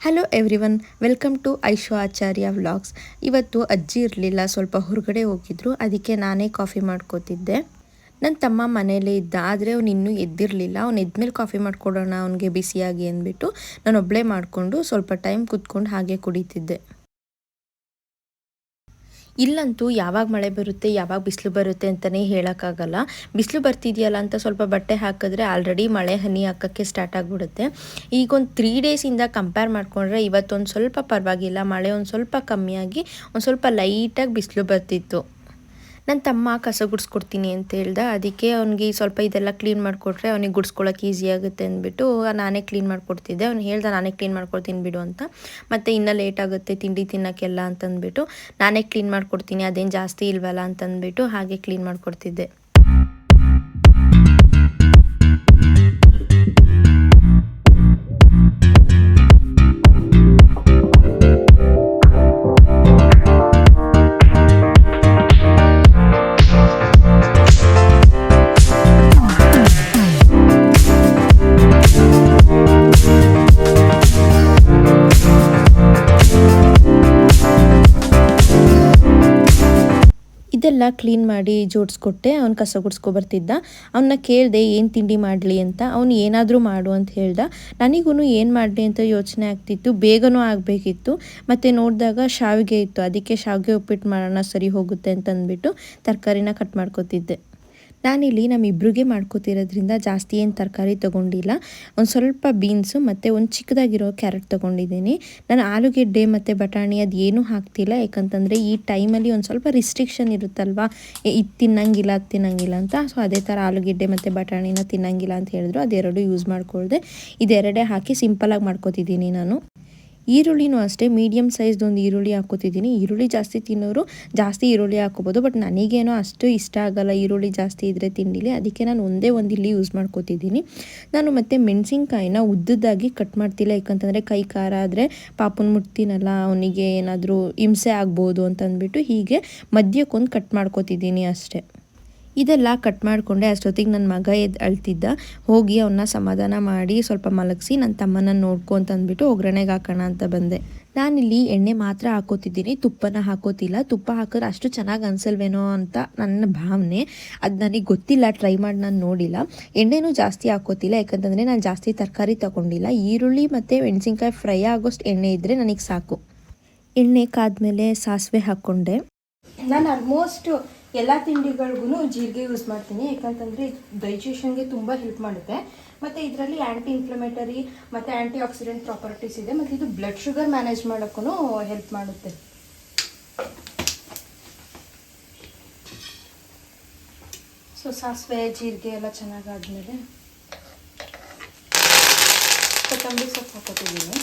Hello everyone welcome to Aisho Acharya vlogs ಇವತ್ತು ಅಜ್ಜಿ ಇರಲಿಲ್ಲ, ಸ್ವಲ್ಪ ಹೊರಗಡೆ ಹೋಗಿದ್ರು, ಅದಕ್ಕೆ ನಾನೇ ಕಾಫಿ ಮಾಡ್ಕೋತಿದ್ದೆ. ನನ್ನ ತಮ್ಮ ಮನೇಲೇ ಇದ್ದ, ಆದರೆ ಅವ್ನು ಇನ್ನೂ ಎದ್ದಿರಲಿಲ್ಲ. ಅವ್ನು ಎದ್ಮೇಲೆ ಕಾಫಿ ಮಾಡ್ಕೊಡೋಣ, ಅವನಿಗೆ ಬಿಸಿಯಾಗಿ ಅಂದ್ಬಿಟ್ಟು ನಾನು ಒಬ್ಬಳೇ ಮಾಡಿಕೊಂಡು ಸ್ವಲ್ಪ ಟೈಮ್ ಕುತ್ಕೊಂಡು ಹಾಗೆ ಕುಡಿತಿದ್ದೆ. ಇಲ್ಲಂತೂ ಯಾವಾಗ ಮಳೆ ಬರುತ್ತೆ, ಯಾವಾಗ ಬಿಸಿಲು ಬರುತ್ತೆ ಅಂತಲೇ ಹೇಳೋಕ್ಕಾಗಲ್ಲ. ಬಿಸಿಲು ಬರ್ತಿದೆಯಲ್ಲ ಅಂತ ಸ್ವಲ್ಪ ಬಟ್ಟೆ ಹಾಕಿದ್ರೆ ಆಲ್ರೆಡಿ ಮಳೆ ಹನಿ ಹಾಕೋಕ್ಕೆ ಸ್ಟಾರ್ಟ್ ಆಗಿಬಿಡುತ್ತೆ. ಈಗ ಒಂದು ತ್ರೀ ಡೇಸಿಂದ ಕಂಪೇರ್ ಮಾಡಿಕೊಂಡ್ರೆ ಇವತ್ತೊಂದು ಸ್ವಲ್ಪ ಪರವಾಗಿಲ್ಲ, ಮಳೆ ಒಂದು ಸ್ವಲ್ಪ ಕಮ್ಮಿಯಾಗಿ, ಒಂದು ಸ್ವಲ್ಪ ಲೈಟಾಗಿ ಬಿಸಿಲು ಬರ್ತಿತ್ತು. ನನ್ನ ತಮ್ಮ ಕಸ ಗುಡಿಸ್ಕೊಡ್ತೀನಿ ಅಂತ ಹೇಳ್ದೆ. ಅದಕ್ಕೆ ಅವ್ನಿಗೆ ಸ್ವಲ್ಪ ಇದೆಲ್ಲ ಕ್ಲೀನ್ ಮಾಡಿಕೊಟ್ರೆ ಅವ್ನಿಗೆ ಗುಡಿಸ್ಕೊಳಕ್ಕೆ ಈಸಿ ಆಗುತ್ತೆ ಅಂದ್ಬಿಟ್ಟು ನಾನೇ ಕ್ಲೀನ್ ಮಾಡಿಕೊಡ್ತಿದ್ದೆ. ಅವ್ನು ಹೇಳ್ದ, ನಾನೇ ಕ್ಲೀನ್ ಮಾಡ್ಕೊಡ್ತೀನಿ ಬಿಡು ಅಂತ. ಮತ್ತು ಇನ್ನೂ ಲೇಟ್ ಆಗುತ್ತೆ, ತಿಂಡಿ ತಿನ್ನೋಕ್ಕೆಲ್ಲ ಅಂತಂದ್ಬಿಟ್ಟು, ನಾನೇ ಕ್ಲೀನ್ ಮಾಡಿಕೊಡ್ತೀನಿ, ಅದೇನು ಜಾಸ್ತಿ ಇಲ್ವಲ್ಲ? ಅಂತಂದ್ಬಿಟ್ಟು ಹಾಗೆ ಕ್ಲೀನ್ ಮಾಡಿಕೊಡ್ತಿದ್ದೆ. ಇದೆಲ್ಲ ಕ್ಲೀನ್ ಮಾಡಿ ಜೋಡಿಸ್ಕೊಟ್ಟೆ, ಅವ್ನು ಕಸ ಗುಡ್ಸ್ಕೊ ಬರ್ತಿದ್ದ. ಅವನ್ನ ಕೇಳಿದೆ, ಏನು ತಿಂಡಿ ಮಾಡಲಿ? ಅಂತ ಅವ್ನು ಏನಾದರೂ ಮಾಡು ಅಂತ ಹೇಳ್ದ. ನನಗೂ ಏನು ಮಾಡಲಿ ಅಂತ ಯೋಚನೆ ಆಗ್ತಿತ್ತು. ಬೇಗನೂ ಆಗಬೇಕಿತ್ತು. ಮತ್ತು ನೋಡಿದಾಗ ಶಾವಿಗೆ ಇತ್ತು. ಅದಕ್ಕೆ ಶಾವಿಗೆ ಉಪ್ಪಿಟ್ಟು ಮಾಡೋಣ ಸರಿ ಹೋಗುತ್ತೆ ಅಂತ ಅಂದ್ಬಿಟ್ಟು ತರಕಾರಿನ ಕಟ್ ಮಾಡ್ಕೊತಿದ್ದೆ. ನಾನಿಲ್ಲಿ ನಮ್ಮಿಬ್ರಿಗೆ ಮಾಡ್ಕೋತಿರೋದ್ರಿಂದ ಜಾಸ್ತಿ ಏನು ತರಕಾರಿ ತೊಗೊಂಡಿಲ್ಲ. ಒಂದು ಸ್ವಲ್ಪ ಬೀನ್ಸು ಮತ್ತು ಒಂದು ಚಿಕ್ಕದಾಗಿರೋ ಕ್ಯಾರೆಟ್ ತೊಗೊಂಡಿದ್ದೀನಿ. ನಾನು ಆಲೂಗೆಡ್ಡೆ ಮತ್ತು ಬಟಾಣಿ ಅದು ಏನೂ ಹಾಕ್ತಿಲ್ಲ. ಯಾಕಂತಂದರೆ ಈ ಟೈಮಲ್ಲಿ ಒಂದು ಸ್ವಲ್ಪ ರಿಸ್ಟ್ರಿಕ್ಷನ್ ಇರುತ್ತಲ್ವ? ಇದು ತಿನ್ನಂಗಿಲ್ಲ, ಅದು ತಿನ್ನಂಗಿಲ್ಲ ಅಂತ. ಸೊ, ಅದೇ ಥರ ಆಲೂಗೆಡ್ಡೆ ಮತ್ತು ಬಟಾಣಿನ ತಿನ್ನಂಗಿಲ್ಲ ಅಂತ ಹೇಳಿದ್ರು. ಅದೆರಡು ಯೂಸ್ ಮಾಡ್ಕೊಳ್ದೆ. ಇದೆರಡೇ ಹಾಕಿ ಸಿಂಪಲಾಗಿ ಮಾಡ್ಕೋತಿದ್ದೀನಿ ನಾನು. ಈರುಳ್ಳಿನೂ ಅಷ್ಟೇ ಮೀಡಿಯಮ್ ಸೈಜ್ದೊಂದು ಈರುಳ್ಳಿ ಹಾಕೋತಿದ್ದೀನಿ ಈರುಳ್ಳಿ ಜಾಸ್ತಿ ತಿನ್ನೋರು ಜಾಸ್ತಿ ಈರುಳ್ಳಿ ಹಾಕೋಬೋದು ಬಟ್ ನನಗೇನೋ ಅಷ್ಟು ಇಷ್ಟ ಆಗಲ್ಲ ಈರುಳ್ಳಿ ಜಾಸ್ತಿ ಇದ್ದರೆ ತಿಂಡಿಲಿ. ಅದಕ್ಕೆ ನಾನು ಒಂದೇ ಒಂದು ಇಲ್ಲಿ ಯೂಸ್ ಮಾಡ್ಕೋತಿದ್ದೀನಿ. ನಾನು ಮತ್ತು ಮೆಣಸಿನ್ಕಾಯಿನ ಉದ್ದದಾಗಿ ಕಟ್ ಮಾಡ್ತಿಲ್ಲ. ಯಾಕಂತಂದರೆ ಕೈ ಖಾರ ಆದರೆ ಪಾಪನ ಮುಟ್ತೀನಲ್ಲ, ಅವನಿಗೆ ಏನಾದರೂ ಹಿಂಸೆ ಆಗ್ಬೋದು ಅಂತಂದ್ಬಿಟ್ಟು ಹೀಗೆ ಮಧ್ಯಕ್ಕೊಂದು ಕಟ್ ಮಾಡ್ಕೋತಿದ್ದೀನಿ ಅಷ್ಟೇ. ಇದೆಲ್ಲ ಕಟ್ ಮಾಡಿಕೊಂಡೆ ಅಷ್ಟೊತ್ತಿಗೆ ನನ್ನ ಮಗ ಎದ್ದು ಅಳ್ತಿದ್ದ. ಹೋಗಿ ಅವನ್ನ ಸಮಾಧಾನ ಮಾಡಿ ಸ್ವಲ್ಪ ಮಲಗಿಸಿ ನನ್ನ ತಮ್ಮನ ನೋಡ್ಕೊ ಅಂತ ಅಂದ್ಬಿಟ್ಟು ಒಗ್ಗರಣೆಗೆ ಹಾಕೋಣ ಅಂತ ಬಂದೆ. ನಾನಿಲ್ಲಿ ಎಣ್ಣೆ ಮಾತ್ರ ಹಾಕೋತಿದ್ದೀನಿ, ತುಪ್ಪನ ಹಾಕೋತಿಲ್ಲ. ತುಪ್ಪ ಹಾಕಿದ್ರೆ ಅಷ್ಟು ಚೆನ್ನಾಗಿ ಅನ್ಸಲ್ವೇನೋ ಅಂತ ನನ್ನ ಭಾವನೆ. ಅದು ನನಗೆ ಗೊತ್ತಿಲ್ಲ, ಟ್ರೈ ಮಾಡಿ ನಾನು ನೋಡಿಲ್ಲ. ಎಣ್ಣೆನೂ ಜಾಸ್ತಿ ಹಾಕೋತಿಲ್ಲ, ಯಾಕಂತಂದರೆ ನಾನು ಜಾಸ್ತಿ ತರಕಾರಿ ತಗೊಂಡಿಲ್ಲ. ಈರುಳ್ಳಿ ಮತ್ತು ಮೆಣಸಿನ್ಕಾಯಿ ಫ್ರೈ ಆಗೋಷ್ಟು ಎಣ್ಣೆ ಇದ್ದರೆ ನನಗೆ ಸಾಕು. ಎಣ್ಣೆ ಕಾದ್ಮೇಲೆ ಸಾಸಿವೆ ಹಾಕ್ಕೊಂಡೆ ನಾನು ಆಲ್ಮೋಸ್ಟ್ ಎಲ್ಲ ತಿಂಡಿಗಳಿಗೂ ಜೀರಿಗೆ ಯೂಸ್ ಮಾಡ್ತೀನಿ. ಯಾಕಂತಂದರೆ ಡೈಜೆಷನ್ಗೆ ತುಂಬ ಹೆಲ್ಪ್ ಮಾಡುತ್ತೆ. ಮತ್ತು ಇದರಲ್ಲಿ ಆ್ಯಂಟಿ ಇನ್ಫ್ಲಮೇಟರಿ ಮತ್ತು ಆ್ಯಂಟಿ ಆಕ್ಸಿಡೆಂಟ್ ಪ್ರಾಪರ್ಟೀಸ್ ಇದೆ. ಮತ್ತು ಇದು ಬ್ಲಡ್ ಶುಗರ್ ಮ್ಯಾನೇಜ್ ಮಾಡೋಕ್ಕೂ ಹೆಲ್ಪ್ ಮಾಡುತ್ತೆ. ಸೊ ಸಾಸಿವೆ, ಜೀರಿಗೆ ಎಲ್ಲ ಚೆನ್ನಾಗಾದ್ಮೇಲೆ ಕೊತ್ತಂಬರಿ ಸೊಪ್ಪು ಹಾಕೋತಿದ್ದೀನಿ.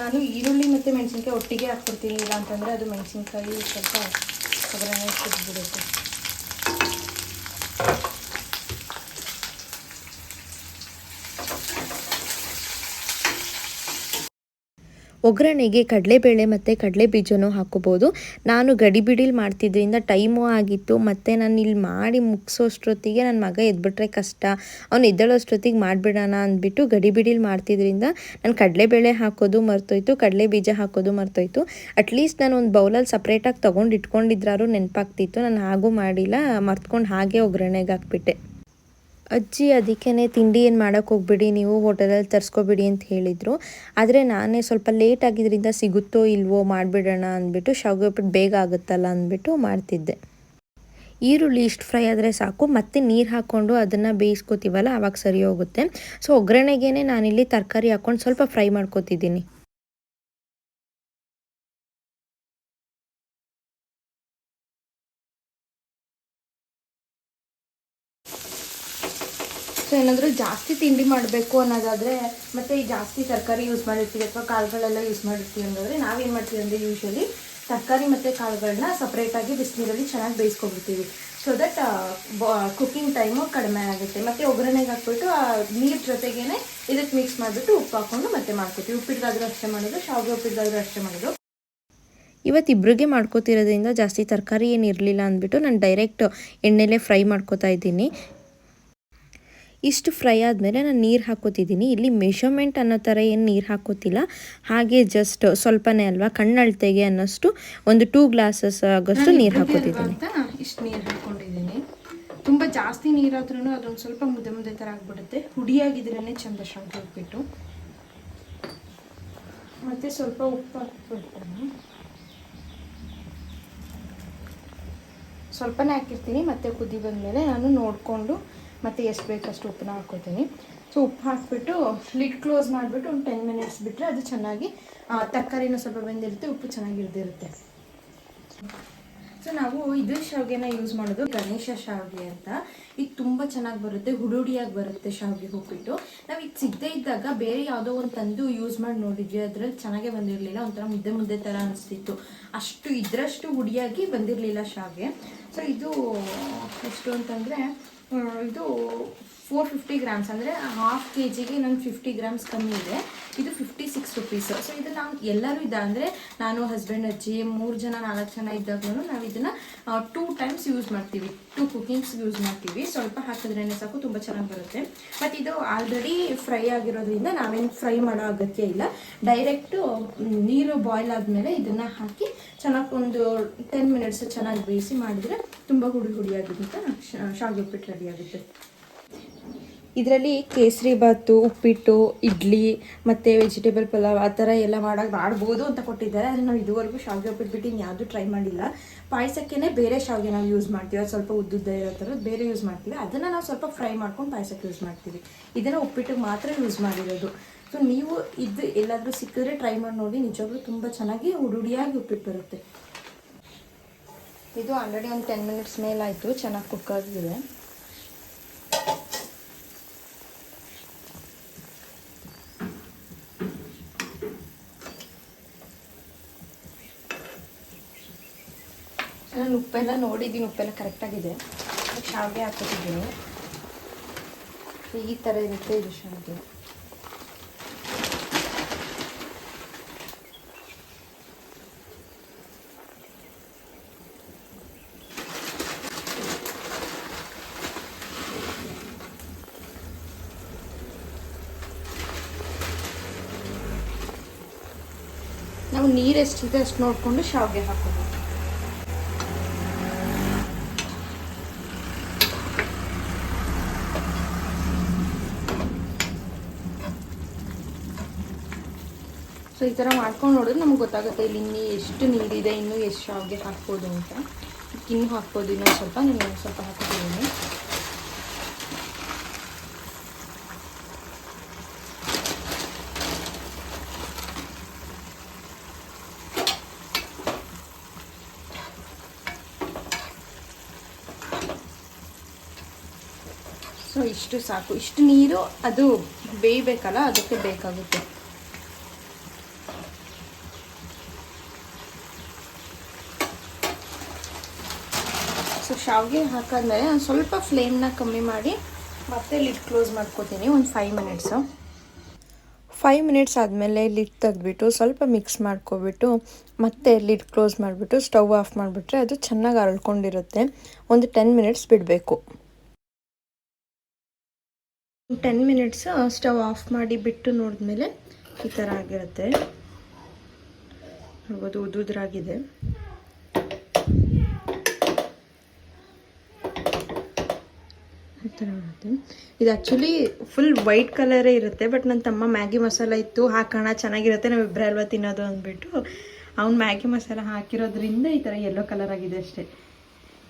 ನಾನು ಈರುಳ್ಳಿ ಮತ್ತು ಮೆಣಸಿನ್ಕಾಯಿ ಒಟ್ಟಿಗೆ ಹಾಕ್ಕೊಡ್ತೀನಿ ಇಲ್ಲ ಅಂತಂದರೆ ಅದು ಮೆಣಸಿನ್ಕಾಯಿ ಸ್ವಲ್ಪ ಒಗ್ಗರಣೆ ಸಿಗ್ಬಿಡುತ್ತೆ ಒಗ್ಗರಣೆಗೆ ಕಡಲೆಬೇಳೆ ಮತ್ತು ಕಡಲೆ ಬೀಜನೂ ಹಾಕೋಬೋದು ನಾನು ಗಡಿಬಿಡಿಲಿ ಮಾಡ್ತಿದ್ದರಿಂದ ಟೈಮು ಆಗಿತ್ತು. ಮತ್ತು ನಾನು ಇಲ್ಲಿ ಮಾಡಿ ಮುಗಿಸೋಷ್ಟೊತ್ತಿಗೆ ನನ್ನ ಮಗ ಎದ್ಬಿಟ್ರೆ ಕಷ್ಟ. ಅವ್ನು ಎದ್ದೇಳೋಷ್ಟೊತ್ತಿಗೆ ಮಾಡಿಬಿಡೋಣ ಅಂದ್ಬಿಟ್ಟು ಗಡಿಬಿಡಿಲಿ ಮಾಡ್ತಿದ್ದರಿಂದ ನಾನು ಕಡಲೆಬೇಳೆ ಹಾಕೋದು ಮರ್ತೋಯ್ತು ಕಡಲೆ ಬೀಜ ಹಾಕೋದು ಮರ್ತೋಯ್ತು. ಅಟ್ಲೀಸ್ಟ್ ನಾನು ಒಂದು ಬೌಲಲ್ಲಿ ಸಪ್ರೇಟಾಗಿ ತೊಗೊಂಡು ಇಟ್ಕೊಂಡಿದ್ರಾರು ನೆನಪಾಗ್ತಿತ್ತು. ನಾನು ಹಾಗೂ ಮಾಡಿಲ್ಲ, ಮರ್ತ್ಕೊಂಡು ಹಾಗೆ ಒಗ್ಗರಣೆಗೆ ಹಾಕ್ಬಿಟ್ಟೆ. ಅಜ್ಜಿ ಅದಕ್ಕೇ ತಿಂಡಿ ಏನು ಮಾಡೋಕ್ಕೆ ಹೋಗ್ಬಿಡಿ, ನೀವು ಹೋಟೆಲಲ್ಲಿ ತರಿಸ್ಕೊಬಿಡಿ ಅಂತ ಹೇಳಿದರು. ಆದರೆ ನಾನೇ ಸ್ವಲ್ಪ ಲೇಟ್ ಆಗಿದ್ದರಿಂದ ಸಿಗುತ್ತೋ ಇಲ್ವೋ ಮಾಡಿಬಿಡೋಣ ಅಂದ್ಬಿಟ್ಟು ಶಾವಿಗೆ ಉಪ್ಪಿಟ್ಟು ಬೇಗ ಆಗುತ್ತಲ್ಲ ಅಂದ್ಬಿಟ್ಟು ಮಾಡ್ತಿದ್ದೆ. ಈರುಳ್ಳಿ ಇಷ್ಟು ಫ್ರೈ ಆದರೆ ಸಾಕು, ಮತ್ತೆ ನೀರು ಹಾಕ್ಕೊಂಡು ಅದನ್ನು ಬೇಯಿಸ್ಕೋತೀವಲ್ಲ ಆವಾಗ ಸರಿ ಹೋಗುತ್ತೆ. ಸೊ ಒಗ್ಗರಣೆಗೇ ನಾನಿಲ್ಲಿ ತರಕಾರಿ ಹಾಕ್ಕೊಂಡು ಸ್ವಲ್ಪ ಫ್ರೈ ಮಾಡ್ಕೊತಿದ್ದೀನಿ. ಸೊ ಏನಾದರೂ ಜಾಸ್ತಿ ತಿಂಡಿ ಮಾಡಬೇಕು ಅನ್ನೋದಾದರೆ ಮತ್ತು ಈ ಜಾಸ್ತಿ ತರಕಾರಿ ಯೂಸ್ ಮಾಡಿರ್ತೀವಿ ಅಥವಾ ಕಾಳುಗಳೆಲ್ಲ ಯೂಸ್ ಮಾಡಿರ್ತೀವಿ ಅಂದರೆ ನಾವೇನು ಮಾಡ್ತೀವಿ ಅಂದರೆ ಯೂಶ್ವಲಿ ತರಕಾರಿ ಮತ್ತು ಕಾಳುಗಳನ್ನ ಸಪ್ರೇಟಾಗಿ ಬಿಸಿನೀರಲ್ಲಿ ಚೆನ್ನಾಗಿ ಬೇಯಿಸ್ಕೊಬಿಡ್ತೀವಿ ಸೊ ದಟ್ ಕುಕ್ಕಿಂಗ್ ಟೈಮು ಕಡಿಮೆ ಆಗುತ್ತೆ. ಮತ್ತು ಒಗ್ಗರಣೆಗೆ ಹಾಕ್ಬಿಟ್ಟು, ಆ, ನೀರು ಜೊತೆಗೇ ಇದಕ್ಕೆ ಮಿಕ್ಸ್ ಮಾಡಿಬಿಟ್ಟು ಉಪ್ಪು ಹಾಕ್ಕೊಂಡು ಮತ್ತೆ ಮಾಡ್ಕೊತೀವಿ. ಉಪ್ಪಿಟ್ಟಿಗಾದರೂ ಅಷ್ಟೇ ಮಾಡೋದು, ಶಾವಿಗೆ ಉಪ್ಪಿಟ್ಟಿಗಾದರೂ ಅಷ್ಟೇ ಮಾಡೋದು. ಇವತ್ತಿಬ್ರಿಗೆ ಮಾಡ್ಕೋತಿರೋದ್ರಿಂದ ಜಾಸ್ತಿ ತರಕಾರಿ ಏನು ಇರಲಿಲ್ಲ ಅಂದ್ಬಿಟ್ಟು ನಾನು ಡೈರೆಕ್ಟ್ ಎಣ್ಣೆಲೇ ಫ್ರೈ ಮಾಡ್ಕೋತಾ ಇದ್ದೀನಿ. ಇಷ್ಟು ಫ್ರೈ ಆದಮೇಲೆ ನಾನು ನೀರು ಹಾಕೋತಿದ್ದೀನಿ. ಇಲ್ಲಿ ಮೆಷರ್ಮೆಂಟ್ ಅನ್ನೋ ಥರ ಏನು ನೀರು ಹಾಕೋತಿಲ್ಲ. ಹಾಗೆ ಜಸ್ಟ್ ಸ್ವಲ್ಪನೇ ಅಲ್ವಾ? ಕಣ್ಣಳ್ತೆಗೆ ಅನ್ನೋಷ್ಟು ಒಂದು ಟೂ ಗ್ಲಾಸಸ್ ಆಗೋಷ್ಟು ನೀರು ಹಾಕೋತಿದ್ದೀನಿ. ಇಷ್ಟು ನೀರು ಹಾಕೊಂಡಿದ್ದೀನಿ. ತುಂಬ ಜಾಸ್ತಿ ನೀರಾದ್ರೂ ಅದೊಂದು ಸ್ವಲ್ಪ ಮುದ್ದೆ ಮುದ್ದೆ ಥರ ಆಗ್ಬಿಡುತ್ತೆ. ಹುಡಿಯಾಗಿದ್ರೇ ಚಂದ ಶಾವಿಗೆ ಉಪ್ಪಿಟ್ಟು. ಮತ್ತು ಸ್ವಲ್ಪ ಉಪ್ಪು ಹಾಕ್ಬಿಡ್ತೀನಿ. ಸ್ವಲ್ಪನೇ ಹಾಕಿರ್ತೀನಿ. ಮತ್ತೆ ಕುದಿ ಬಂದಮೇಲೆ ನಾನು ನೋಡಿಕೊಂಡು ಮತ್ತೆ ಎಷ್ಟು ಬೇಕಷ್ಟು ಉಪ್ಪನ್ನ ಹಾಕ್ಕೊತೀನಿ ಸೊ ಉಪ್ಪು ಹಾಕ್ಬಿಟ್ಟು ಲಿಡ್ ಕ್ಲೋಸ್ ಮಾಡಿಬಿಟ್ಟು ಒಂದು ಟೆನ್ ಮಿನಿಟ್ಸ್ ಬಿಟ್ಟರೆ ಅದು ಚೆನ್ನಾಗಿ ತರಕಾರಿನೂ ಸ್ವಲ್ಪ ಬೆಂದಿರುತ್ತೆ, ಉಪ್ಪು ಚೆನ್ನಾಗಿ ಹಿಡ್ದಿರುತ್ತೆ ಸೊ ನಾವು ಇದು ಶಾವಿಗೆನ ಯೂಸ್ ಮಾಡೋದು ಗಣೇಶ ಶಾವಿಗೆ ಅಂತ. ಇದು ತುಂಬ ಚೆನ್ನಾಗಿ ಬರುತ್ತೆ, ಹುಡುಡಿಯಾಗಿ ಬರುತ್ತೆ ಶಾವಿಗೆ ಉಪ್ಪಿಟ್ಟು. ನಾವು ಇದು ಸಿಗದೆ ಇದ್ದಾಗ ಬೇರೆ ಯಾವುದೋ ಒಂದು ತಂದು ಯೂಸ್ ಮಾಡಿ ನೋಡಿದ್ವಿ, ಅದ್ರಲ್ಲಿ ಚೆನ್ನಾಗೇ ಬಂದಿರಲಿಲ್ಲ, ಒಂಥರ ಮುದ್ದೆ ಮುದ್ದೆ ಥರ ಅನಿಸ್ತಿತ್ತು. ಅಷ್ಟು ಇದರಷ್ಟು ಹುಡಿಯಾಗಿ ಬಂದಿರಲಿಲ್ಲ ಶಾವಿಗೆ. ಸೊ ಇದು ಎಷ್ಟು ಅಂತಂದರೆ ಇದು ಫೋರ್ ಫಿಫ್ಟಿ ಗ್ರಾಮ್ಸ್ ಅಂದರೆ ಹಾಫ್ ಕೆ ಜಿಗೆ ನನ್ನ ಫಿಫ್ಟಿ ಗ್ರಾಮ್ಸ್ ಕಮ್ಮಿ ಇದೆ. ಇದು ಫಿಫ್ಟಿ ಸಿಕ್ಸ್ ರುಪೀಸ್ ಸೊ ಇದು ನಾವು ಎಲ್ಲರೂ ಇದ್ದ ಅಂದರೆ ನಾನು ಹಸ್ಬೆಂಡ್ ಅಜ್ಜಿ ಮೂರು ಜನ, ನಾಲ್ಕು ಜನ ಇದ್ದಾಗಲೂ ನಾವು ಇದನ್ನು ಟೂ ಟೈಮ್ಸ್ ಯೂಸ್ ಮಾಡ್ತೀವಿ. ಟೂ ಕುಕಿಂಗ್ಸ್ ಯೂಸ್ ಮಾಡ್ತೀವಿ. ಸ್ವಲ್ಪ ಹಾಕಿದ್ರೇ ಸಾಕು, ತುಂಬ ಚೆನ್ನಾಗಿ ಬರುತ್ತೆ. ಬಟ್ ಇದು ಆಲ್ರೆಡಿ ಫ್ರೈ ಆಗಿರೋದ್ರಿಂದ ನಾವೇನು ಫ್ರೈ ಮಾಡೋ ಅಗತ್ಯ ಇಲ್ಲ. ಡೈರೆಕ್ಟು ನೀರು ಬಾಯ್ಲ್ ಆದಮೇಲೆ ಇದನ್ನು ಹಾಕಿ ಚೆನ್ನಾಗಿ ಒಂದು ಟೆನ್ ಮಿನಿಟ್ಸ್ ಚೆನ್ನಾಗಿ ಬೇಯಿಸಿ ಮಾಡಿದರೆ ತುಂಬ ಹುಡಿ ಹುಡಿಯಾಗಿರುತ್ತೆ ಶಾವಿಗೆ ಉಪ್ಪಿಟ್ಟು ರೆಡಿ ಆಗುತ್ತೆ. ಇದರಲ್ಲಿ ಕೇಸರಿ ಬಾತು ಉಪ್ಪಿಟ್ಟು, ಇಡ್ಲಿ, ಮತ್ತು ವೆಜಿಟೇಬಲ್ ಪಲಾವ್ ಆ ಥರ ಎಲ್ಲ ಮಾಡೋಕೆ ಮಾಡ್ಬೋದು ಅಂತ ಕೊಟ್ಟಿದ್ದಾರೆ. ಆದರೆ ನಾವು ಇದುವರೆಗೂ ಶಾವಿಗೆ ಉಪ್ಪಿಟ್ಟು ಬಿಟ್ಟು ಇನ್ಯಾವುದೂ ಟ್ರೈ ಮಾಡಿಲ್ಲ. ಪಾಯಸಕ್ಕೇ ಬೇರೆ ಶಾವಿಗೆ ನಾವು ಯೂಸ್ ಮಾಡ್ತೀವಿ. ಅದು ಸ್ವಲ್ಪ ಉದ್ದುದ್ದ ಇರೋ ಥರ ಬೇರೆ ಯೂಸ್ ಮಾಡ್ತೀವಿ. ಅದನ್ನು ನಾವು ಸ್ವಲ್ಪ ಫ್ರೈ ಮಾಡ್ಕೊಂಡು ಪಾಯಸಕ್ಕೆ ಯೂಸ್ ಮಾಡ್ತೀವಿ. ಇದನ್ನು ಉಪ್ಪಿಟ್ಟಿಗೆ ಮಾತ್ರ ಯೂಸ್ ಮಾಡಿರೋದು. ಸೊ ನೀವು ಇದು ಎಲ್ಲಾದರೂ ಸಿಕ್ಕಿದ್ರೆ ಟ್ರೈ ಮಾಡಿ ನೋಡಿ. ನಿಜವಾಗ್ಲೂ ತುಂಬ ಚೆನ್ನಾಗಿ ಉಡುಡಿಯಾಗಿ ಉಪ್ಪಿಟ್ಟು ಬರುತ್ತೆ. ಇದು ಆಲ್ರೆಡಿ ಒಂದು ಟೆನ್ ಮಿನಿಟ್ಸ್ ಮೇಲಾಯಿತು ಚೆನ್ನಾಗಿ ಕುಕ್ ಆಗಿದೆ ನಾನು ಉಪ್ಪೆಲ್ಲ ನೋಡಿದ್ದೀನಿ, ಉಪ್ಪೆಲ್ಲ ಕರೆಕ್ಟಾಗಿದೆ ಶಾವಿಗೆ ಹಾಕೋತಿದ್ದೀನಿ ಈ ಥರ ಇರುತ್ತೆ ಇದು ಶಾವಿಗೆ ನಾವು ನೀರು ಎಷ್ಟಿದೆ ಅಷ್ಟು ನೋಡಿಕೊಂಡು ಶಾವಿಗೆ ಹಾಕೋದು ಸೊ ಈ ಥರ ಮಾಡ್ಕೊಂಡು ನೋಡಿದ್ರೆ ನಮ್ಗೆ ಗೊತ್ತಾಗುತ್ತೆ ಇಲ್ಲಿ ಇನ್ನೂ ಎಷ್ಟು ನೀರಿದೆ ಇನ್ನೂ ಎಷ್ಟು ಶಾವಿಗೆ ಹಾಕ್ಬೋದು ಅಂತ. ಇನ್ನೂ ಹಾಕ್ಬೋದು, ಇನ್ನೊಂದು ಸ್ವಲ್ಪ. ನಾನು ಸ್ವಲ್ಪ ಹಾಕಿದ್ದೀನಿ. ಸೊ ಇಷ್ಟು ಸಾಕು. ಇಷ್ಟು ನೀರು ಅದು ಬೇಯಬೇಕಲ್ಲ, ಅದಕ್ಕೆ ಬೇಕಾಗುತ್ತೆ. ಸೊ ಶಾವಿಗೆ ಹಾಕಾದ್ಮೇಲೆ ನಾನು ಸ್ವಲ್ಪ ಫ್ಲೇಮ್ನ ಕಮ್ಮಿ ಮಾಡಿ ಮತ್ತೆ ಲಿಡ್ ಕ್ಲೋಸ್ ಮಾಡ್ಕೋತೀನಿ, ಒಂದು ಫೈವ್ ಮಿನಿಟ್ಸು ಫೈವ್ ಮಿನಿಟ್ಸ್ ಆದಮೇಲೆ ಲಿಡ್ ತೆಗೆದ್ಬಿಟ್ಟು ಸ್ವಲ್ಪ ಮಿಕ್ಸ್ ಮಾಡ್ಕೊಬಿಟ್ಟು ಮತ್ತೆ ಲಿಡ್ ಕ್ಲೋಸ್ ಮಾಡಿಬಿಟ್ಟು ಸ್ಟವ್ ಆಫ್ ಮಾಡಿಬಿಟ್ರೆ ಅದು ಚೆನ್ನಾಗಿ ಅರಳ್ಕೊಂಡಿರುತ್ತೆ. ಒಂದು ಟೆನ್ ಮಿನಿಟ್ಸ್ ಬಿಡಬೇಕು. ಟೆನ್ ಮಿನಿಟ್ಸ್ ಸ್ಟವ್ ಆಫ್ ಮಾಡಿ ಬಿಟ್ಟು ನೋಡಿದ್ಮೇಲೆ ಈ ಥರ ಆಗಿರುತ್ತೆ. ನೋಡ್ಬೋದು ಉದುದ್ರಾಗಿದೆ. ಥರ ಇರುತ್ತೆ ಇದು ಆ್ಯಕ್ಚುಲಿ ಫುಲ್ ವೈಟ್ ಕಲರೇ ಇರುತ್ತೆ ಬಟ್ ನನ್ನ ತಮ್ಮ ಮ್ಯಾಗಿ ಮಸಾಲ ಇತ್ತು ಹಾಕೋಣ ಚೆನ್ನಾಗಿರುತ್ತೆ ನಾವು ಇಬ್ಬರೇ ಅಲ್ವಾ ತಿನ್ನೋದು ಅಂದ್ಬಿಟ್ಟು ಅವ್ನು ಮ್ಯಾಗಿ ಮಸಾಲ ಹಾಕಿರೋದ್ರಿಂದ ಈ ಥರ ಯೆಲ್ಲೋ ಕಲರ್ ಆಗಿದೆ ಅಷ್ಟೇ.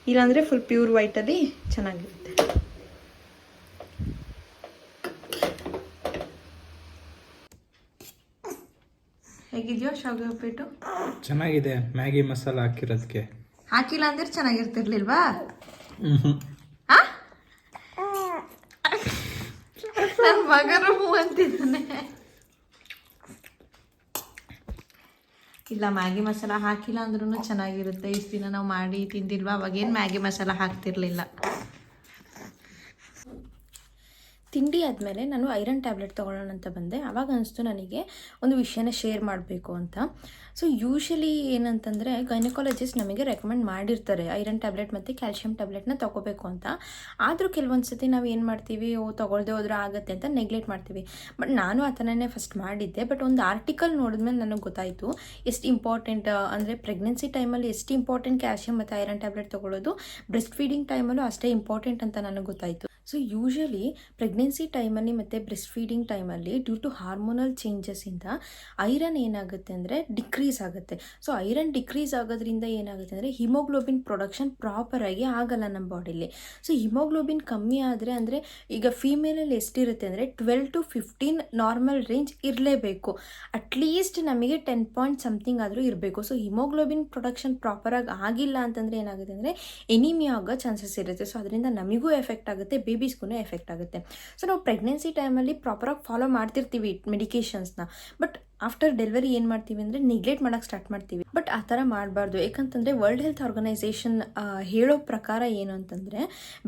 ಇಲ್ಲಾಂದರೆ ಫುಲ್ ಪ್ಯೂರ್ ವೈಟಲ್ಲಿ ಚೆನ್ನಾಗಿರುತ್ತೆ. ಹೇಗಿದೆಯೋ ಶಾವಿಗೆ ಉಪ್ಪಿಟ್ಟು? ಚೆನ್ನಾಗಿದೆ ಮ್ಯಾಗಿ ಮಸಾಲ ಹಾಕಿರೋದಕ್ಕೆ ಹಾಕಿಲ್ಲ ಅಂದ್ರೆ ಚೆನ್ನಾಗಿರ್ತಿರ್ಲಿಲ್ವಾ? ಮಗನು ಹೂ ಅಂತಿದ್ದಾನೆ. ಇಲ್ಲ, ಮ್ಯಾಗಿ ಮಸಾಲ ಹಾಕಿಲ್ಲ ಅಂದ್ರೂ ಚೆನ್ನಾಗಿರುತ್ತೆ. ಇಷ್ಟು ದಿನ ನಾವು ಮಾಡಿ ತಿಂದಿಲ್ವಾ ಅವಾಗೇನು ಮ್ಯಾಗಿ ಮಸಾಲ ಹಾಕ್ತಿರ್ಲಿಲ್ಲ. ತಿಂಡಿ ಆದಮೇಲೆ ನಾನು ಐರನ್ ಟ್ಯಾಬ್ಲೆಟ್ ತೊಗೊಳ್ಳೋಣ ಅಂತ ಬಂದೆ. ಆವಾಗ ಅನಿಸ್ತು ನನಗೆ ಒಂದು ವಿಷಯನ ಶೇರ್ ಮಾಡಬೇಕು ಅಂತ. ಸೊ ಯೂಶಲಿ ಏನಂತಂದರೆ ಗೈನಕಾಲಜಿಸ್ಟ್ ನಮಗೆ ರೆಕಮೆಂಡ್ ಮಾಡಿರ್ತಾರೆ, ಐರನ್ ಟ್ಯಾಬ್ಲೆಟ್ ಮತ್ತು ಕ್ಯಾಲ್ಶಿಯಂ ಟ್ಯಾಬ್ಲೆಟ್ನ ತೊಗೋಬೇಕು ಅಂತ. ಆದರೂ ಕೆಲವೊಂದು ಸತಿ ನಾವು ಏನು ಮಾಡ್ತೀವಿ, ಓ, ತೊಗೊಳ್ದೆ ಹೋದ್ರೆ ಆಗುತ್ತೆ ಅಂತ ನೆಗ್ಲೆಕ್ಟ್ ಮಾಡ್ತೀವಿ. ಬಟ್ ನಾನು ಆ ಥರನೇ ಫಸ್ಟ್ ಮಾಡಿದ್ದೆ. ಬಟ್ ಒಂದು ಆರ್ಟಿಕಲ್ ನೋಡಿದ್ಮೇಲೆ ನನಗೆ ಗೊತ್ತಾಯಿತು, ಎಷ್ಟು ಇಂಪಾರ್ಟೆಂಟ್ ಅಂದರೆ ಪ್ರೆಗ್ನೆನ್ಸಿ ಟೈಮಲ್ಲಿ ಎಷ್ಟು ಇಂಪಾರ್ಟೆಂಟ್ ಕ್ಯಾಲ್ಶಿಯಂ ಮತ್ತು ಐರನ್ ಟ್ಯಾಬ್ಲೆಟ್ ತೊಗೊಳ್ಳೋದು ಬ್ರೆಸ್ಟ್ ಫೀಡಿಂಗ್ ಟೈಮಲ್ಲೂ ಅಷ್ಟೇ ಇಂಪಾರ್ಟೆಂಟ್ ಅಂತ ನನಗೆ ಗೊತ್ತಾಯಿತು. ಸೊ ಯೂಶಲಿ ಪ್ರೆಗ್ನೆನ್ಸಿ ಟೈಮಲ್ಲಿ ಮತ್ತು ಬ್ರೆಸ್ಟ್ ಫೀಡಿಂಗ್ ಟೈಮಲ್ಲಿ ಡ್ಯೂ ಟು ಹಾರ್ಮೋನಲ್ ಚೇಂಜಸ್ಸಿಂದ ಐರನ್ ಏನಾಗುತ್ತೆ ಅಂದರೆ ಡಿಕ್ರೀಸ್ ಆಗುತ್ತೆ. ಸೊ ಐರನ್ ಡಿಕ್ರೀಸ್ ಆಗೋದ್ರಿಂದ ಏನಾಗುತ್ತೆ ಅಂದರೆ ಹಿಮೋಗ್ಲೋಬಿನ್ ಪ್ರೊಡಕ್ಷನ್ ಪ್ರಾಪರಾಗಿ ಆಗಲ್ಲ ನಮ್ಮ ಬಾಡಿಲಿ ಸೊ ಹಿಮೋಗ್ಲೋಬಿನ್ ಕಮ್ಮಿ ಆದರೆ ಅಂದರೆ, ಈಗ ಫೀಮೇಲಲ್ಲಿ ಎಷ್ಟಿರುತ್ತೆ ಅಂದರೆ twelve to fifteen normal range ಇರಲೇಬೇಕು. ಅಟ್ಲೀಸ್ಟ್ ನಮಗೆ ಟೆನ್ ಪಾಯಿಂಟ್ ಸಮಥಿಂಗ್ ಆದರೂ ಇರಬೇಕು. ಸೊ ಹಿಮೋಗ್ಲೋಬಿನ್ ಪ್ರೊಡಕ್ಷನ್ ಪ್ರಾಪರಾಗಿ ಆಗಿಲ್ಲ ಅಂತಂದರೆ ಏನಾಗುತ್ತೆ ಅಂದರೆ ಎನಿಮಿಯಾ ಆಗೋ ಚಾನ್ಸಸ್ ಇರುತ್ತೆ. ಸೊ ಅದರಿಂದ ನಮಗೂ ಎಫೆಕ್ಟ್ ಆಗುತ್ತೆ ಬೇಬೀಸ್ಗೂ ಎಫೆಕ್ಟ್ ಆಗುತ್ತೆ. ಸೊ ನಾವು ಪ್ರೆಗ್ನೆನ್ಸಿ ಟೈಮಲ್ಲಿ ಪ್ರಾಪರಾಗಿ ಫಾಲೋ ಮಾಡ್ತಿರ್ತೀವಿ ಮೆಡಿಕೇಷನ್ಸ್ನ ಬಟ್ ಆಫ್ಟರ್ ಡೆಲಿವರಿ ಏನು ಮಾಡ್ತೀವಿ ಅಂದರೆ ನೆಗ್ಲೆಕ್ಟ್ ಮಾಡೋಕೆ ಸ್ಟಾರ್ಟ್ ಮಾಡ್ತೀವಿ. ಬಟ್ ಆ ಥರ ಮಾಡಬಾರ್ದು. ಯಾಕಂತಂದರೆ ವರ್ಲ್ಡ್ ಹೆಲ್ತ್ ಆರ್ಗನೈಸೇಷನ್ ಹೇಳೋ ಪ್ರಕಾರ ಏನು ಅಂತಂದರೆ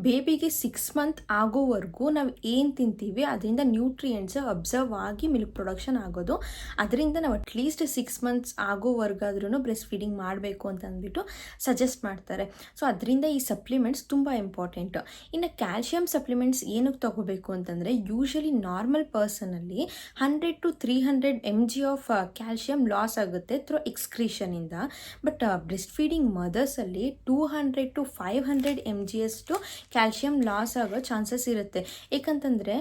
ಬೇಬಿಗೆ ಸಿಕ್ಸ್ ಮಂತ್ ಆಗೋವರೆಗೂ ನಾವು ಏನು ತಿಂತೀವಿ ಅದರಿಂದ ನ್ಯೂಟ್ರಿಯೆಂಟ್ಸ್ ಅಬ್ಸರ್ವ್ ಆಗಿ ಮಿಲ್ಕ್ ಪ್ರೊಡಕ್ಷನ್ ಆಗೋದು. ಅದರಿಂದ ನಾವು ಅಟ್ಲೀಸ್ಟ್ ಸಿಕ್ಸ್ ಮಂತ್ಸ್ ಆಗೋವರೆಗಾದ್ರೂ ಬ್ರೆಸ್ಟ್ ಫೀಡಿಂಗ್ ಮಾಡಬೇಕು ಅಂತ ಅಂದ್ಬಿಟ್ಟು ಸಜೆಸ್ಟ್ ಮಾಡ್ತಾರೆ. ಸೊ ಅದರಿಂದ ಈ ಸಪ್ಲಿಮೆಂಟ್ಸ್ ತುಂಬ ಇಂಪಾರ್ಟೆಂಟ್ ಇನ್ನು ಕ್ಯಾಲ್ಶಿಯಂ ಸಪ್ಲಿಮೆಂಟ್ಸ್ ಏನಕ್ಕೆ ತಗೋಬೇಕು ಅಂತಂದರೆ usually normal ಪರ್ಸನಲ್ಲಿ hundred to three hundred M G of calcium loss ಆಗುತ್ತೆ ಥ್ರೂ ಎಕ್ಸ್ಕ್ರೀಷನಿಂದ but breast feeding ಮದರ್ಸಲ್ಲಿ two hundred to five hundred M G ಅಷ್ಟು ಕ್ಯಾಲ್ಶಿಯಂ ಲಾಸ್ ಆಗೋ ಚಾನ್ಸಸ್ ಇರುತ್ತೆ. ಏಕಂತಂದರೆ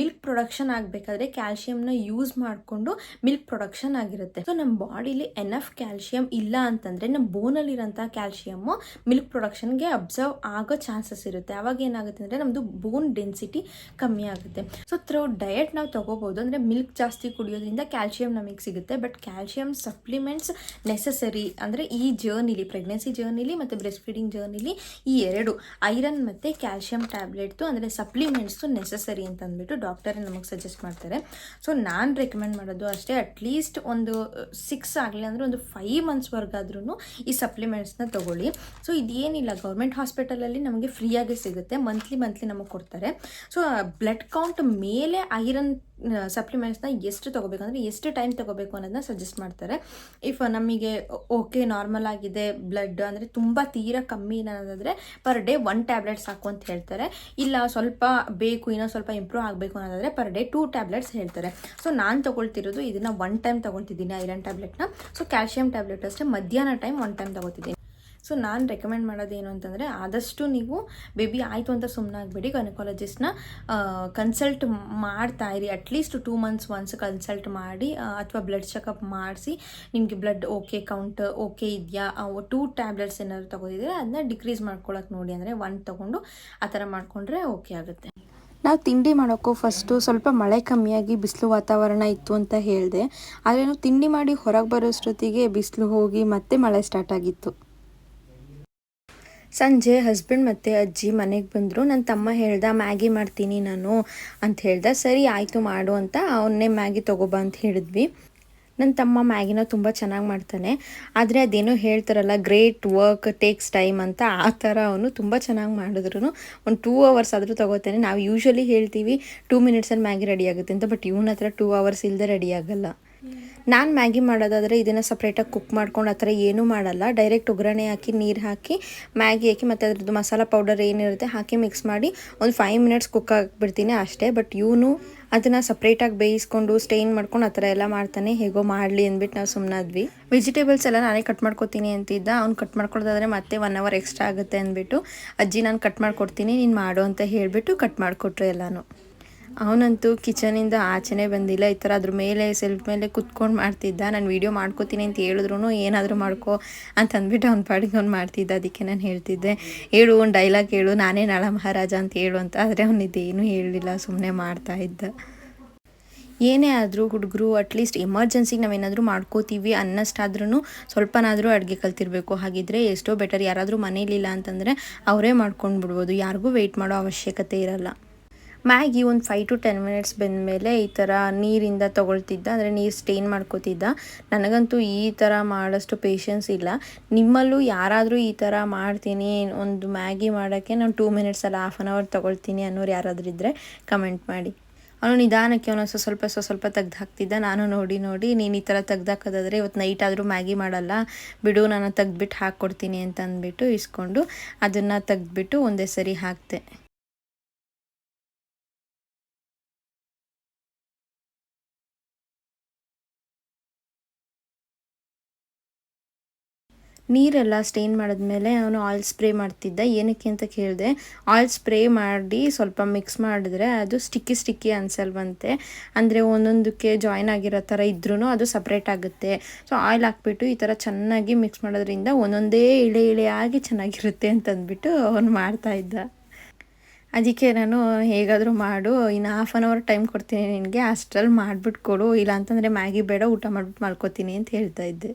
ಮಿಲ್ಕ್ ಪ್ರೊಡಕ್ಷನ್ ಆಗಬೇಕಾದ್ರೆ ಕ್ಯಾಲ್ಶಿಯಂನ ಯೂಸ್ ಮಾಡಿಕೊಂಡು ಮಿಲ್ಕ್ ಪ್ರೊಡಕ್ಷನ್ ಆಗಿರುತ್ತೆ. ಸೊ ನಮ್ಮ ಬಾಡಿಲಿ ಎನಫ್ ಕ್ಯಾಲ್ಶಿಯಂ ಇಲ್ಲ ಅಂತಂದರೆ ನಮ್ಮ ಬೋನಲ್ಲಿರೋಂಥ ಕ್ಯಾಲ್ಶಿಯಮ್ಮು ಮಿಲ್ಕ್ ಪ್ರೊಡಕ್ಷನ್ಗೆ ಅಬ್ಸರ್ವ್ ಆಗೋ ಚಾನ್ಸಸ್ ಇರುತ್ತೆ. ಅವಾಗ ಏನಾಗುತ್ತೆ ಅಂದರೆ ನಮ್ಮದು ಬೋನ್ ಡೆನ್ಸಿಟಿ ಕಮ್ಮಿ ಆಗುತ್ತೆ. ಸೊ ಥ್ರೂ ಡಯಟ್ ನಾವು ತಗೋಬೋದು ಅಂದರೆ ಮಿಲ್ಕ್ ಜಾಸ್ತಿ ಕುಡಿಯೋದ್ರಿಂದ ಕ್ಯಾಲ್ಶಿಯಂ ನಮಗೆ ಸಿಗುತ್ತೆ. ಬಟ್ ಕ್ಯಾಲ್ಶಿಯಂ ಸಪ್ಲಿಮೆಂಟ್ಸ್ ನೆಸಸರಿ ಅಂದರೆ ಈ ಜರ್ನಿಲಿ ಪ್ರೆಗ್ನೆನ್ಸಿ ಜರ್ನಿಲಿ ಮತ್ತು ಬ್ರೆಸ್ಟ್ ಫೀಡಿಂಗ್ ಜರ್ನಿಲಿ ಈ ಎರಡು ಐರನ್ ಮತ್ತು ಕ್ಯಾಲ್ಶಿಯಂ ಟ್ಯಾಬ್ಲೆಟ್ಸು ಅಂದರೆ ಸಪ್ಲಿಮೆಂಟ್ಸು ನೆಸಸರಿ ಅಂತ ಅಂದ್ಬಿಟ್ಟು ಡಾಕ್ಟರೇ ನಮಗೆ ಸಜೆಸ್ಟ್ ಮಾಡ್ತಾರೆ. ಸೊ ನಾನು ರೆಕಮೆಂಡ್ ಮಾಡೋದು ಅಷ್ಟೇ ಅಟ್ಲೀಸ್ಟ್ ಒಂದು ಸಿಕ್ಸ್ ಆಗಲಿ ಅಂದರೆ ಒಂದು ಫೈವ್ ಮಂತ್ಸ್ವರೆಗಾದ್ರೂ ಈ ಸಪ್ಲಿಮೆಂಟ್ಸ್ನ ತೊಗೊಳ್ಳಿ. ಸೊ ಇದೇನಿಲ್ಲ ಗೌರ್ಮೆಂಟ್ ಹಾಸ್ಪಿಟಲಲ್ಲಿ ನಮಗೆ ಫ್ರೀಯಾಗಿ ಸಿಗುತ್ತೆ ಮಂತ್ಲಿ ಮಂತ್ಲಿ ನಮಗೆ ಕೊಡ್ತಾರೆ. ಸೊ ಬ್ಲಡ್ ಕೌಂಟ್ ಮೇಲೆ ಐರನ್ ಸಪ್ಲಿಮೆಂಟ್ಸ್ನ ಎಷ್ಟು ತೊಗೋಬೇಕಂದ್ರೆ ಎಷ್ಟು ಟೈಮ್ ತೊಗೋಬೇಕು ಅನ್ನೋದನ್ನ ಸಜೆಸ್ಟ್ ಮಾಡ್ತಾರೆ. ಇಫ್ ನಮಗೆ ಓಕೆ ನಾರ್ಮಲ್ ಆಗಿದೆ ಬ್ಲಡ್ ಅಂದರೆ ತುಂಬ ತೀರಾ ಕಮ್ಮಿ ಅನ್ನೋದಾದರೆ ಪರ್ ಡೇ ಒನ್ ಟ್ಯಾಬ್ಲೆಟ್ಸ್ ಸಾಕು ಅಂತ ಹೇಳ್ತಾರೆ. ಇಲ್ಲ ಸ್ವಲ್ಪ ಬೇಕು, ಇನ್ನೂ ಸ್ವಲ್ಪ ಇಂಪ್ರೂವ್ ಆಗಬೇಕು ಅನ್ನೋದಾದರೆ ಪರ್ ಡೇ ಟೂ ಟ್ಯಾಬ್ಲೆಟ್ಸ್ ಹೇಳ್ತಾರೆ. ಸೊ ನಾನು ತೊಗೊಳ್ತಿರೋದು ಇದನ್ನು ಒನ್ ಟೈಮ್ ತೊಗೊಳ್ತಿದ್ದೀನಿ ಐರನ್ ಟ್ಯಾಬ್ಲೆಟ್ನ ಸೊ ಕ್ಯಾಲ್ಶಿಯಂ ಟ್ಯಾಬ್ಲೆಟ್ ಅಷ್ಟೇ, ಮಧ್ಯಾಹ್ನ ಟೈಮ್ ಒನ್ ಟೈಮ್ ತೊಗೋತಿದ್ದೀನಿ ಸೊ ನಾನು ರೆಕಮೆಂಡ್ ಮಾಡೋದೇನು ಅಂತಂದರೆ ಆದಷ್ಟು ನೀವು ಬೇಬಿ ಆಯಿತು ಅಂತ ಸುಮ್ಮನೆ ಆಗಬೇಡಿ ಗೈನಕಾಲಜಿಸ್ಟ್ನ ಕನ್ಸಲ್ಟ್ ಮಾಡ್ತಾ ಇರಿ. At least two months once consult ಮಾಡಿ ಅಥವಾ ಬ್ಲಡ್ ಚೆಕಪ್ ಮಾಡಿಸಿ, ನಿಮಗೆ ಬ್ಲಡ್ ಓಕೆ ಕೌಂಟ್ ಓಕೆ ಇದೆಯಾ ಟೂ ಟ್ಯಾಬ್ಲೆಟ್ಸ್ ಏನಾದ್ರು ತಗೋದಿದ್ರೆ ಅದನ್ನ ಡಿಕ್ರೀಸ್ ಮಾಡ್ಕೊಳಕ್ಕೆ ನೋಡಿ. ಅಂದರೆ ಒನ್ ತೊಗೊಂಡು ಆ ಥರ ಮಾಡಿಕೊಂಡ್ರೆ ಓಕೆ ಆಗುತ್ತೆ. ನಾವು ತಿಂಡಿ ಮಾಡೋಕ್ಕೂ ಫಸ್ಟು ಸ್ವಲ್ಪ ಮಳೆ ಕಮ್ಮಿಯಾಗಿ ಬಿಸಿಲು ವಾತಾವರಣ ಇತ್ತು ಅಂತ ಹೇಳಿದೆ. ಆದರೆ ನಾವು ತಿಂಡಿ ಮಾಡಿ ಹೊರಗೆ ಬರೋಷ್ಟೊತ್ತಿಗೆ ಬಿಸಿಲು ಹೋಗಿ ಮತ್ತೆ ಮಳೆ ಸ್ಟಾರ್ಟ್ ಆಗಿತ್ತು. ಸಂಜೆ ಹಸ್ಬೆಂಡ್ ಮತ್ತು ಅಜ್ಜಿ ಮನೆಗೆ ಬಂದರು ನನ್ನ ತಮ್ಮ ಹೇಳ್ದ ಮ್ಯಾಗಿ ಮಾಡ್ತೀನಿ ನಾನು ಅಂತ ಹೇಳ್ದ. ಸರಿ, ಆಯಿತು ಮಾಡು ಅಂತ ಅವನ್ನೇ ಮ್ಯಾಗಿ ತೊಗೊಬಾ ಅಂತ ಹೇಳಿದ್ವಿ. ನನ್ನ ತಮ್ಮ ಮ್ಯಾಗಿನ ತುಂಬ ಚೆನ್ನಾಗಿ ಮಾಡ್ತಾನೆ. ಆದರೆ ಅದೇನೋ ಹೇಳ್ತಾರಲ್ಲ ಗ್ರೇಟ್ ವರ್ಕ್ ಟೇಕ್ಸ್ ಟೈಮ್ ಅಂತ ಆ ಥರ ಅವನು ತುಂಬ ಚೆನ್ನಾಗಿ ಮಾಡಿದ್ರು ಒಂದು ಟೂ ಅವರ್ಸ್ ಆದರೂ ತೊಗೋತಾನೆ. ನಾವು ಯೂಶ್ವಲಿ ಹೇಳ್ತೀವಿ ಟೂ ಮಿನಿಟ್ಸಲ್ಲಿ ಮ್ಯಾಗಿ ರೆಡಿ ಆಗುತ್ತೆ ಅಂತ ಬಟ್ ಇವನ ಹತ್ರ ಟೂ ಅವರ್ಸ್ ಇಲ್ಲದೆ ರೆಡಿ ಆಗಲ್ಲ. ನಾನು ಮ್ಯಾಗಿ ಮಾಡೋದಾದರೆ ಇದನ್ನು ಸಪ್ರೇಟಾಗಿ ಕುಕ್ ಮಾಡ್ಕೊಂಡು ಆ ಥರ ಏನೂ ಮಾಡಲ್ಲ. ಡೈರೆಕ್ಟ್ ಒಗ್ಗರಣೆ ಹಾಕಿ, ನೀರು ಹಾಕಿ, ಮ್ಯಾಗಿ ಹಾಕಿ ಮತ್ತು ಅದ್ರದ್ದು ಮಸಾಲ ಪೌಡರ್ ಏನಿರುತ್ತೆ ಹಾಕಿ ಮಿಕ್ಸ್ ಮಾಡಿ ಒಂದು ಫೈವ್ ಮಿನಿಟ್ಸ್ ಕುಕ್ ಆಗಿಬಿಡ್ತೀನಿ ಅಷ್ಟೇ. ಬಟ್ ಇವನು ಅದನ್ನು ಸಪ್ರೇಟಾಗಿ ಬೇಯಿಸ್ಕೊಂಡು ಸ್ಟೇನ್ ಮಾಡ್ಕೊಂಡು ಆ ಥರ ಎಲ್ಲ ಮಾಡ್ತಾನೆ. ಹೇಗೋ ಮಾಡಲಿ ಅಂದ್ಬಿಟ್ಟು ನಾವು ಸುಮ್ಮನಾದ್ವಿ ವೆಜಿಟೇಬಲ್ಸ್ ಎಲ್ಲ ನಾನೇ ಕಟ್ ಮಾಡ್ಕೊತೀನಿ ಅಂತಿದ್ದ. ಅವ್ನು ಕಟ್ ಮಾಡ್ಕೊಡೋದಾದ್ರೆ ಮತ್ತೆ ಒನ್ ಅವರ್ ಎಕ್ಸ್ಟ್ರಾ ಆಗುತ್ತೆ ಅಂದ್ಬಿಟ್ಟು, ಅಜ್ಜಿ ನಾನು ಕಟ್ ಮಾಡ್ಕೊಡ್ತೀನಿ, ನೀನು ಮಾಡು ಅಂತ ಹೇಳಿಬಿಟ್ಟು ಕಟ್ ಮಾಡಿಕೊಟ್ರು ಎಲ್ಲನೂ. ಅವನಂತೂ ಕಿಚನಿಂದ ಆಚೆನೇ ಬಂದಿಲ್ಲ. ಈ ಥರ ಅದ್ರ ಮೇಲೆ ಸೆಲ್ಫ್ ಮೇಲೆ ಕುತ್ಕೊಂಡು ಮಾಡ್ತಿದ್ದ. ನಾನು ವೀಡಿಯೋ ಮಾಡ್ಕೋತೀನಿ ಅಂತ ಹೇಳಿದ್ರು ಏನಾದರೂ ಮಾಡ್ಕೋ ಅಂತ ಅಂದ್ಬಿಟ್ಟು ಅವ್ನ ಪಾಡಿಗೆ ಅವ್ನು ಮಾಡ್ತಿದ್ದ. ಅದಕ್ಕೆ ನಾನು ಹೇಳ್ತಿದ್ದೆ, ಹೇಳು, ಒಂದು ಡೈಲಾಗ್ ಹೇಳು. ನಾನೇ ನಳ ಮಹಾರಾಜ ಅಂತ ಹೇಳು ಅಂತ. ಆದರೆ ಅವನಿದ್ದೇನೂ ಹೇಳಲಿಲ್ಲ ಸುಮ್ಮನೆ ಮಾಡ್ತಾ ಇದ್ದ. ಏನೇ ಆದರೂ ಹುಡುಗರು ಅಟ್ಲೀಸ್ಟ್ ಎಮರ್ಜೆನ್ಸಿಗೆ ನಾವೇನಾದರೂ ಮಾಡ್ಕೋತೀವಿ ಅನ್ನಷ್ಟಾದ್ರೂ ಸ್ವಲ್ಪನಾದರೂ ಅಡುಗೆ ಕಲ್ತಿರಬೇಕು. ಹಾಗಿದ್ರೆ ಎಷ್ಟೋ ಬೆಟರ್ ಯಾರಾದರೂ ಮನೇಲಿಲ್ಲ ಅಂತಂದರೆ ಅವರೇ ಮಾಡ್ಕೊಂಡು ಬಿಡ್ಬೋದು ಯಾರಿಗೂ ವೆಯ್ಟ್ ಮಾಡೋ ಅವಶ್ಯಕತೆ ಇರಲ್ಲ. ಮ್ಯಾಗಿ ಒಂದು ಫೈವ್ ಟು ಟೆನ್ ಮಿನಿಟ್ಸ್ ಬೆಂದಮೇಲೆ ಈ ಥರ ನೀರಿಂದ ತೊಗೊಳ್ತಿದ್ದ, ಅಂದರೆ ನೀರು ಸ್ಟೇನ್ ಮಾಡ್ಕೋತಿದ್ದ. ನನಗಂತೂ ಈ ಥರ ಮಾಡೋಷ್ಟು ಪೇಷನ್ಸ್ ಇಲ್ಲ. ನಿಮ್ಮಲ್ಲೂ ಯಾರಾದರೂ ಈ ಥರ ಮಾಡ್ತೀನಿ, ಒಂದು ಮ್ಯಾಗಿ ಮಾಡೋಕ್ಕೆ ನಾನು ಟೂ ಮಿನಿಟ್ಸ್ ಅಲ್ಲ ಹಾಫ್ ಆನ್ ಅವರ್ ತೊಗೊಳ್ತೀನಿ ಅನ್ನೋರು ಯಾರಾದರೂ ಇದ್ದರೆ ಕಮೆಂಟ್ ಮಾಡಿ. ಅವನು ನಿಧಾನಕ್ಕೆ ಅವನು ಸ್ವಲ್ಪ ಸ್ವಲ್ಪ ಸ್ವ ಸ್ವಲ್ಪ ತೆಗ್ದು ಹಾಕ್ತಿದ್ದ. ನಾನು ನೋಡಿ ನೋಡಿ, ನೀನು ಈ ಥರ ತೆಗ್ದು ಹಾಕೋದಾದರೆ ಇವತ್ತು ನೈಟ್ ಆದರೂ ಮ್ಯಾಗಿ ಮಾಡಲ್ಲ, ಬಿಡು ನಾನು ತೆಗ್ದುಬಿಟ್ಟು ಹಾಕ್ಕೊಡ್ತೀನಿ ಅಂತ ಅಂದ್ಬಿಟ್ಟು ಇಸ್ಕೊಂಡು ಅದನ್ನು ತೆಗ್ದುಬಿಟ್ಟು ಒಂದೇ ಸರಿ ಹಾಕ್ತೆ ನೀರೆಲ್ಲ ಸ್ಟೇನ್ ಮಾಡಿದ್ಮೇಲೆ ಅವನು ಆಯಿಲ್ ಸ್ಪ್ರೇ ಮಾಡ್ತಿದ್ದ. ಏನಕ್ಕೆ ಅಂತ ಕೇಳಿದೆ. ಆಯಿಲ್ ಸ್ಪ್ರೇ ಮಾಡಿ ಸ್ವಲ್ಪ ಮಿಕ್ಸ್ ಮಾಡಿದ್ರೆ ಅದು ಸ್ಟಿಕ್ಕಿ ಸ್ಟಿಕ್ಕಿ ಅನ್ಸಲ್ವಂತೆ. ಅಂದರೆ ಒಂದೊಂದಕ್ಕೆ ಜಾಯಿನ್ ಆಗಿರೋ ಥರ ಇದ್ರೂ ಅದು ಸಪ್ರೇಟ್ ಆಗುತ್ತೆ. ಸೊ ಆಯಿಲ್ ಹಾಕ್ಬಿಟ್ಟು ಈ ಥರ ಚೆನ್ನಾಗಿ ಮಿಕ್ಸ್ ಮಾಡೋದ್ರಿಂದ ಒಂದೊಂದೇ ಇಳೆ ಇಳೆಯಾಗಿ ಚೆನ್ನಾಗಿರುತ್ತೆ ಅಂತಂದ್ಬಿಟ್ಟು ಅವನು ಮಾಡ್ತಾಯಿದ್ದ ಅದಕ್ಕೆ ನಾನು ಹೇಗಾದರೂ ಮಾಡು, ಇನ್ನು ಹಾಫ್ ಆನ್ ಅವರ್ ಟೈಮ್ ಕೊಡ್ತೀನಿ ನಿನಗೆ, ಅಷ್ಟರಲ್ಲಿ ಮಾಡಿಬಿಟ್ಟು ಕೊಡು ಇಲ್ಲ ಅಂತಂದರೆ ಮ್ಯಾಗಿ ಬೇಡ, ಊಟ ಮಾಡಿಬಿಟ್ಟು ಮಾಡ್ಕೋತೀನಿ ಅಂತ ಹೇಳ್ತಾ ಇದ್ದೆ.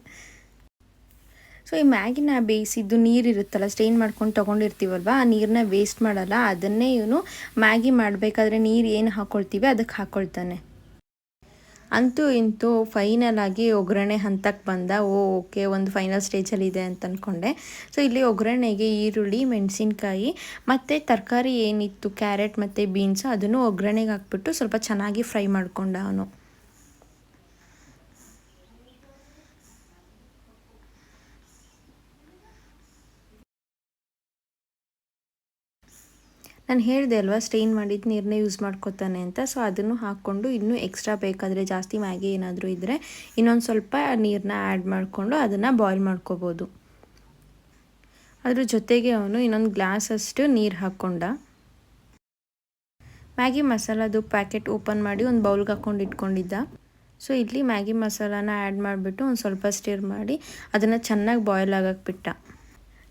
ಸೊ ಈ ಮ್ಯಾಗಿನ ಬೇಯಿಸಿದ್ದು ನೀರು ಇರುತ್ತಲ್ಲ ಸ್ಟೇನ್ ಮಾಡ್ಕೊಂಡು ತೊಗೊಂಡಿರ್ತೀವಲ್ವ, ಆ ನೀರನ್ನ ವೇಸ್ಟ್ ಮಾಡಲ್ಲ, ಅದನ್ನೇ ಇವನು ಮ್ಯಾಗಿ ಮಾಡಬೇಕಾದ್ರೆ ನೀರು ಏನು ಹಾಕ್ಕೊಳ್ತೀವಿ ಅದಕ್ಕೆ ಹಾಕ್ಕೊಳ್ತಾನೆ ಅಂತೂ ಇಂತೂ ಫೈನಲ್ ಆಗಿ ಒಗ್ಗರಣೆ ಹಂತಕ್ಕೆ ಬಂದ, ಓ, ಓಕೆ, ಒಂದು ಫೈನಲ್ ಸ್ಟೇಜಲ್ಲಿ ಇದೆ ಅಂತ ಅಂದ್ಕೊಂಡೆ ಸೊ ಇಲ್ಲಿ ಒಗ್ಗರಣೆಗೆ ಈರುಳ್ಳಿ, ಮೆಣಸಿನ್ಕಾಯಿ, ಮತ್ತು ತರಕಾರಿ ಏನಿತ್ತು, ಕ್ಯಾರೆಟ್ ಮತ್ತು ಬೀನ್ಸ್, ಅದನ್ನು ಒಗ್ಗರಣೆಗೆ ಹಾಕ್ಬಿಟ್ಟು ಸ್ವಲ್ಪ ಚೆನ್ನಾಗಿ ಫ್ರೈ ಮಾಡ್ಕೊಂಡ ಅವನು. ನಾನು ಹೇಳಿದೆ ಅಲ್ವಾ, ಸ್ಟೇನ್ ಮಾಡಿದ ನೀರನ್ನೇ ಯೂಸ್ ಮಾಡ್ಕೊತಾನೆ ಅಂತ. ಸೊ ಅದನ್ನು ಹಾಕ್ಕೊಂಡು ಇನ್ನೂ ಎಕ್ಸ್ಟ್ರಾ ಬೇಕಾದರೆ ಜಾಸ್ತಿ ಮ್ಯಾಗಿ ಏನಾದರೂ ಇದ್ದರೆ ಇನ್ನೊಂದು ಸ್ವಲ್ಪ ನೀರನ್ನ ಆ್ಯಡ್ ಮಾಡಿಕೊಂಡು ಅದನ್ನು ಬಾಯ್ಲ್ ಮಾಡ್ಕೋಬೋದು. ಅದ್ರ ಜೊತೆಗೆ ಅವನು ಇನ್ನೊಂದು ಗ್ಲಾಸಷ್ಟು ನೀರು ಹಾಕ್ಕೊಂಡ ಮ್ಯಾಗಿ ಮಸಾಲದು ಪ್ಯಾಕೆಟ್ ಓಪನ್ ಮಾಡಿ ಒಂದು ಬೌಲ್ಗೆ ಹಾಕ್ಕೊಂಡು ಇಟ್ಕೊಂಡಿದ್ದ. ಸೊ ಇಲ್ಲಿ ಮ್ಯಾಗಿ ಮಸಾಲಾನ ಆ್ಯಡ್ ಮಾಡಿಬಿಟ್ಟು ಒಂದು ಸ್ವಲ್ಪ ಸ್ಟಿರ್ ಮಾಡಿ ಅದನ್ನು ಚೆನ್ನಾಗಿ ಬಾಯ್ಲ್ ಆಗಕ್ಕೆ ಬಿಟ್ಟ.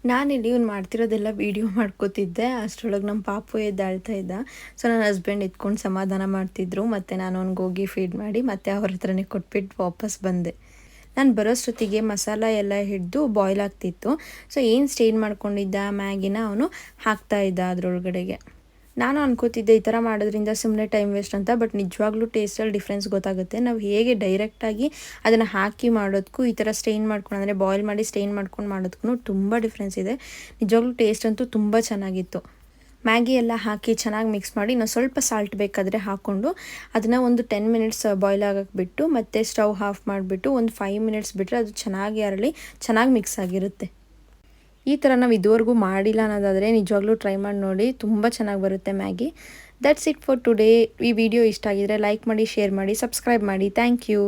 ನಾನಿಲ್ಲಿ ಇವ್ನು ಮಾಡ್ತಿರೋದೆಲ್ಲ ವೀಡಿಯೋ ಮಾಡ್ಕೋತಿದ್ದೆ. ಅಷ್ಟರೊಳಗೆ ನಮ್ಮ ಪಾಪು ಎದ್ದಾಳ್ತಾ ಇದ್ದ. ಸೊ ನನ್ನ ಹಸ್ಬೆಂಡ್ ಎತ್ಕೊಂಡು ಸಮಾಧಾನ ಮಾಡ್ತಿದ್ರು. ಮತ್ತು ನಾನು ಅವ್ನಿಗೆ ಹೋಗಿ ಫೀಡ್ ಮಾಡಿ ಮತ್ತೆ ಅವ್ರ ಹತ್ರನೇ ಕೊಟ್ಬಿಟ್ಟು ವಾಪಸ್ ಬಂದೆ. ನಾನು ಬರೋಷ್ಟೊತ್ತಿಗೆ ಮಸಾಲ ಎಲ್ಲ ಹಿಡಿದು ಬಾಯ್ಲ್ ಆಗ್ತಿತ್ತು. ಸೊ ಏನು ಸ್ಟೇನ್ ಮಾಡ್ಕೊಂಡಿದ್ದ ಮ್ಯಾಗಿನ ಅವನು ಹಾಕ್ತಾ ಇದ್ದ ಅದರೊಳಗಡೆಗೆ. ನಾನು ಅನ್ಕೋತಿದ್ದೆ ಈ ಥರ ಮಾಡೋದ್ರಿಂದ ಸುಮ್ಮನೆ ಟೈಮ್ ವೇಸ್ಟ್ ಅಂತ ಬಟ್ ನಿಜವಾಗ್ಲೂ ಟೇಸ್ಟಲ್ಲಿ ಡಿಫ್ರೆನ್ಸ್ ಗೊತ್ತಾಗುತ್ತೆ. ನಾವು ಹೇಗೆ ಡೈರೆಕ್ಟಾಗಿ ಅದನ್ನು ಹಾಕಿ ಮಾಡೋದಕ್ಕೂ ಈ ಥರ ಸ್ಟೇನ್ ಮಾಡ್ಕೊಂಡು, ಅಂದರೆ ಬಾಯ್ಲ್ ಮಾಡಿ ಸ್ಟೇನ್ ಮಾಡ್ಕೊಂಡು ಮಾಡೋದಕ್ಕೂ ತುಂಬ ಡಿಫ್ರೆನ್ಸ್ ಇದೆ. ನಿಜವಾಗ್ಲೂ ಟೇಸ್ಟ್ ಅಂತೂ ತುಂಬ ಚೆನ್ನಾಗಿತ್ತು. ಮ್ಯಾಗಿ ಎಲ್ಲ ಹಾಕಿ ಚೆನ್ನಾಗಿ ಮಿಕ್ಸ್ ಮಾಡಿ ನಾವು ಸ್ವಲ್ಪ ಸಾಲ್ಟ್ ಬೇಕಾದರೆ ಹಾಕ್ಕೊಂಡು ಅದನ್ನು ಒಂದು ಟೆನ್ ಮಿನಿಟ್ಸ್ ಬಾಯ್ಲ್ ಆಗಕ್ಕೆ ಬಿಟ್ಟು ಮತ್ತೆ ಸ್ಟವ್ ಆಫ್ ಮಾಡಿಬಿಟ್ಟು ಒಂದು ಫೈವ್ ಮಿನಿಟ್ಸ್ ಬಿಟ್ಟರೆ ಅದು ಚೆನ್ನಾಗಿ ಅರಳಿ ಚೆನ್ನಾಗಿ ಮಿಕ್ಸ್ ಆಗಿರುತ್ತೆ. ಈ ಥರ ನಾವು ಇದುವರೆಗೂ ಮಾಡಿಲ್ಲ ಅನ್ನೋದಾದರೆ ನಿಜವಾಗ್ಲೂ ಟ್ರೈ ಮಾಡಿ ನೋಡಿ. ತುಂಬ ಚೆನ್ನಾಗಿ ಬರುತ್ತೆ Maggi. That's it for today ಈ ವಿಡಿಯೋ ಇಷ್ಟ ಆಗಿದರೆ ಲೈಕ್ ಮಾಡಿ ಶೇರ್ ಮಾಡಿ ಸಬ್ಸ್ಕ್ರೈಬ್ ಮಾಡಿ. Thank you